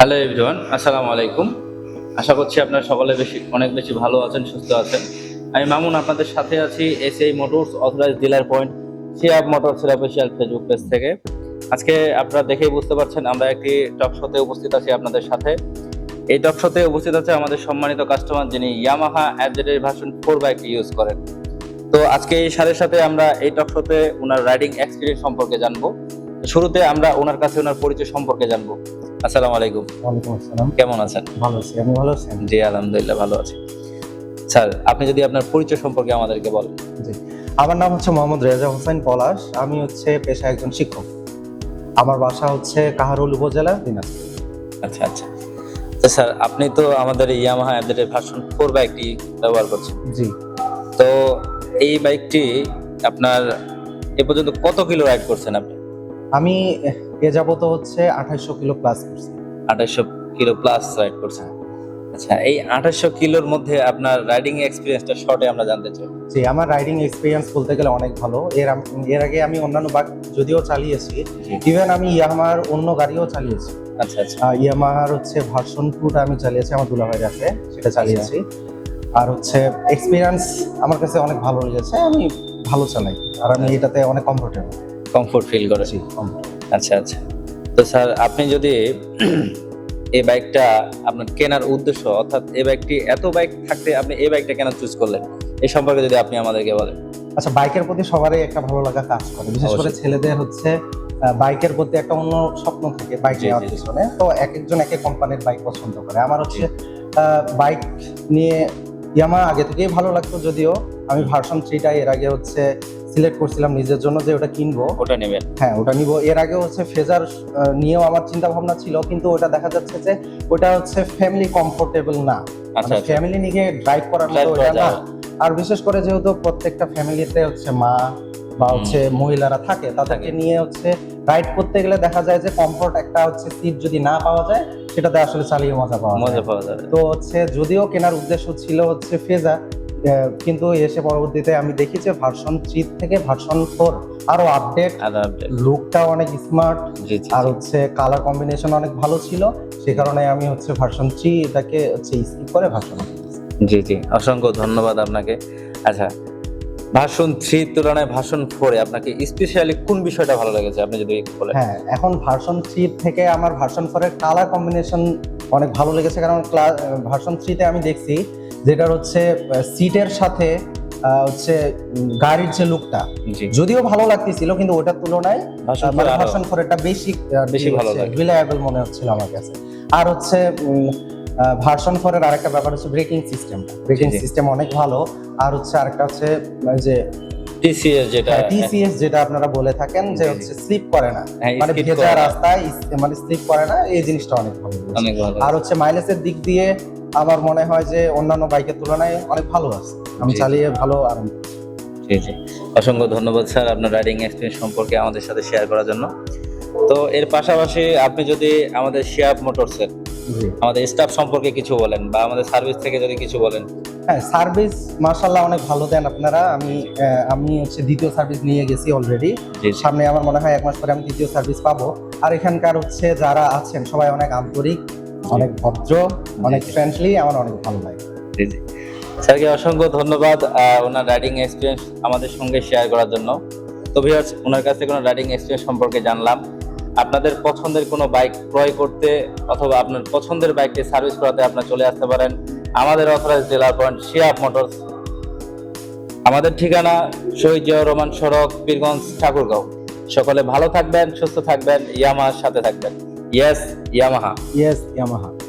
Hello everyone আসসালামু আলাইকুম। আশা করছি আপনারা সকলে বেশি, অনেক বেশি ভালো আছেন, সুস্থ আছেন। আমি মামুন, আপনাদের সাথে আছি SI motors authorised dealer point Shiab motors official Facebook page থেকে। আজকে আপনারা দেখেই বুঝতে পারছেন, আমরা একটি টক শোতে উপস্থিত আছি আপনাদের সাথে। এই টক শোতে উপস্থিত আছে আমাদের সম্মানিত কাস্টমার যিনি ইয়ামাহা অ্যাবজেটের ভার্সন ফোর বাইকটি ইউজ করেন। তো আজকে এই সারের সাথে আমরা এই টক শোতে ওনার রাইডিং এক্সপিরিয়েন্স সম্পর্কে জানব। শুরুতে আমরা ওনার কাছে ওনার পরিচয় সম্পর্কে জানব। আসসালামু আলাইকুম। ওয়ালাইকুম আসসালাম। কেমন আছেন? ভালো আছি। আপনি ভালো আছেন? জি আলহামদুলিল্লাহ ভালো আছি। স্যার আপনি যদি আপনার পরিচয় সম্পর্কে আমাদেরকে বলেন। জি। আমার নাম হচ্ছে মোহাম্মদ রেজা হোসেন পলাশ। আমি হচ্ছে পেশা একজন শিক্ষক। আমার বাসা হচ্ছে কাহারুল উপজেলা দিনাজপুর। আচ্ছা আচ্ছা। তো স্যার আপনি তো আমাদের ইয়ামাহা অ্যাপডেটের ভার্সন ফোর বাইকটি ব্যবহার করছেন। জি। তো এই বাইকটি আপনার এ পর্যন্ত কত কিলো রাইড করছেন আপনি? আমি এ যাবত হচ্ছে আঠাইশশো কিলো প্লাস করছি। আঠাশশো কিলো প্লাস রাইড করছেন? আচ্ছা এই আঠাশশো কিলোর মধ্যে আপনার রাইডিং এক্সপিরিয়েন্সটা শর্টে আমরা জানতে চাই। জি আমার রাইডিং এক্সপিরিয়েন্স বলতে গেলে অনেক ভালো। এর এর আগে আমি অন্যান্য বাইক যদিও চালিয়েছি ইভেন আমি ইয়ামার অন্য গাড়িও চালিয়েছি। আচ্ছা আচ্ছা। ইয়ামাহার হচ্ছে ভার্সন টুটা আমি চালিয়েছি আমার দুলাভাইয়ের আছে সেটা চালিয়েছি। আর হচ্ছে এক্সপিরিয়েন্স আমার কাছে অনেক ভালো লেগেছে আমি ভালো চালাই। আর আমি এটাতে অনেক কমফোর্টেবল কমফোর্ট ফিল করেছি আচ্ছা আচ্ছা। তো স্যার আপনি যদি এই বাইকটা আপনার কেনার উদ্দেশ্য অর্থাৎ এই বাইকটি এত বাইক থাকতে আপনি এই বাইকটা কেন চুজ করলেন? এই সম্পর্কে যদি আপনি আমাদেরকে বলেন। আচ্ছা বাইকের প্রতি সবারই একটা ভালো লাগা কাজ করে। বিশেষ করে ছেলেদের হচ্ছে বাইকের প্রতি একটা অন্য স্বপ্ন থাকে বাইক নেওয়ার। পিছনে। তো এক একজন এক এক কোম্পানির বাইক পছন্দ করে। আমার হচ্ছে বাইক নিয়ে ইয়ামা আগে থেকেই ভালো লাগতো যদিও। আমি ভার্সন থ্রিটা এর আগে হচ্ছে সিলেক্ট করছিলাম নিজের জন্য যে ওটা কিনবো। ওটা নেবেন হ্যাঁ ওটা নিব। এর আগে হচ্ছে ফেজার নিয়েও আমার চিন্তা ভাবনা ছিল কিন্তু ওটা দেখা যাচ্ছে যে ওটা হচ্ছে ফ্যামিলি কমফোর্টেবল না। আচ্ছা আচ্ছা। ফ্যামিলি নিয়ে ড্রাইভ করার মতো ওটা না। আর বিশেষ করে যেহেতু প্রত্যেকটা ফ্যামিলিতে হচ্ছে মা বা হচ্ছে মহিলারা থাকে তাদেরকে নিয়ে হচ্ছে রাইড করতে গেলে দেখা যায় যে কমফোর্ট একটা হচ্ছে সিট যদি না পাওয়া যায় সেটাতে আসলে চালিয়ে মজা পাওয়া যায়। মজা পাওয়া যাবে। তো হচ্ছে যদিও কেনার উদ্দেশ্য ছিল হচ্ছে ফেজা কিন্তু এসে পরবর্তীতে আমি দেখি যে ভার্সন থ্রি থেকে ভার্সন ফোর আরও আপডেট লুকটা অনেক স্মার্ট আর হচ্ছে কালার কম্বিনেশন অনেক ভালো ছিল। সে কারণে আমি হচ্ছে ভার্সন থ্রি এটাকে হচ্ছে স্কিপ করে ভার্সন জি জি অসংখ্য ধন্যবাদ আপনাকে। আচ্ছা ভার্সন থ্রি তুলনায় ভার্সন ফোরে আপনাকে স্পেশালি কোন বিষয়টা ভালো লেগেছে? আপনি যদি বলেন। হ্যাঁ এখন ভার্সন থ্রি থেকে আমার ভার্সন ফোরের কালার কম্বিনেশন অনেক ভালো লেগেছে। কারণ ভার্সন থ্রিতে আমি দেখছি যেটার হচ্ছে সিটের সাথে হচ্ছে গাড়ির যে লুকটা যদিও ভালো লাগতেছিল কিন্তু ওটার তুলনায় আহ, মানে বেশি বেশি ভালো রিলায়েবল মনে হচ্ছিল আমার কাছে। আর হচ্ছে ভার্সন ফোর এর আরেকটা ব্যাপার হচ্ছে ব্রেকিং সিস্টেম ব্রেকিং। সিস্টেম অনেক ভালো। আর হচ্ছে আরেকটা হচ্ছে যে টিসিএস যেটা টিসিএস যেটা আপনারা বলে থাকেন যে। হচ্ছে স্লিপ করে না। হ্যাঁ, মানে ভেজা রাস্তায় মানে স্লিপ করে না এই জিনিসটা। অনেক ভালো আর হচ্ছে মাইলেজের দিক দিয়ে আমার মনে হয় যে অন্যান্য বাইকের তুলনায় অনেক ভালো আছে। আমি চালিয়ে ভালো আরাম জি জি। অসংখ্য ধন্যবাদ স্যার আপনার রাইডিং এক্সপিরিয়েন্স সম্পর্কে আমাদের সাথে শেয়ার করার জন্য। তো এর পাশাপাশি আপনি যদি আমাদের শেয়ার মোটরসের আমাদের স্টাফ সম্পর্কে কিছু বলেন বা আমাদের সার্ভিস থেকে যদি কিছু বলেন। হ্যাঁ সার্ভিস মার্শাল্লাহ অনেক ভালো দেন আপনারা। আমি আমি হচ্ছে দ্বিতীয় সার্ভিস নিয়ে গেছি অলরেডি সামনে আমার মনে হয় এক মাস পরে আমি দ্বিতীয় সার্ভিস পাবো। আর এখানকার হচ্ছে যারা আছেন সবাই অনেক আন্তরিক। অনেক ভদ্র অনেক ফ্রেন্ডলি আমার অনেক ভালো লাগে। জি জি। স্যারকে অসংখ্য ধন্যবাদ ওনার রাইডিং এক্সপিরিয়েন্স আমাদের সঙ্গে শেয়ার করার জন্য। তো ভিউয়ার্স ওনার কাছ থেকে রাইডিং এক্সপিরিয়েন্স সম্পর্কে জানলাম। আপনাদের পছন্দের কোনো বাইক ক্রয় করতে অথবা আপনার পছন্দের বাইককে সার্ভিস করাতে আপনার চলে আসতে পারেন। আমাদের authorised dealer point Shiab motors আমাদের ঠিকানা শহীদ জিয়াউর রহমান সড়ক পীরগঞ্জ ঠাকুরগাঁও। সকলে ভালো থাকবেন সুস্থ থাকবেন ইয়ামাহার সাথে থাকবেন। Yes Yamaha yes Yamaha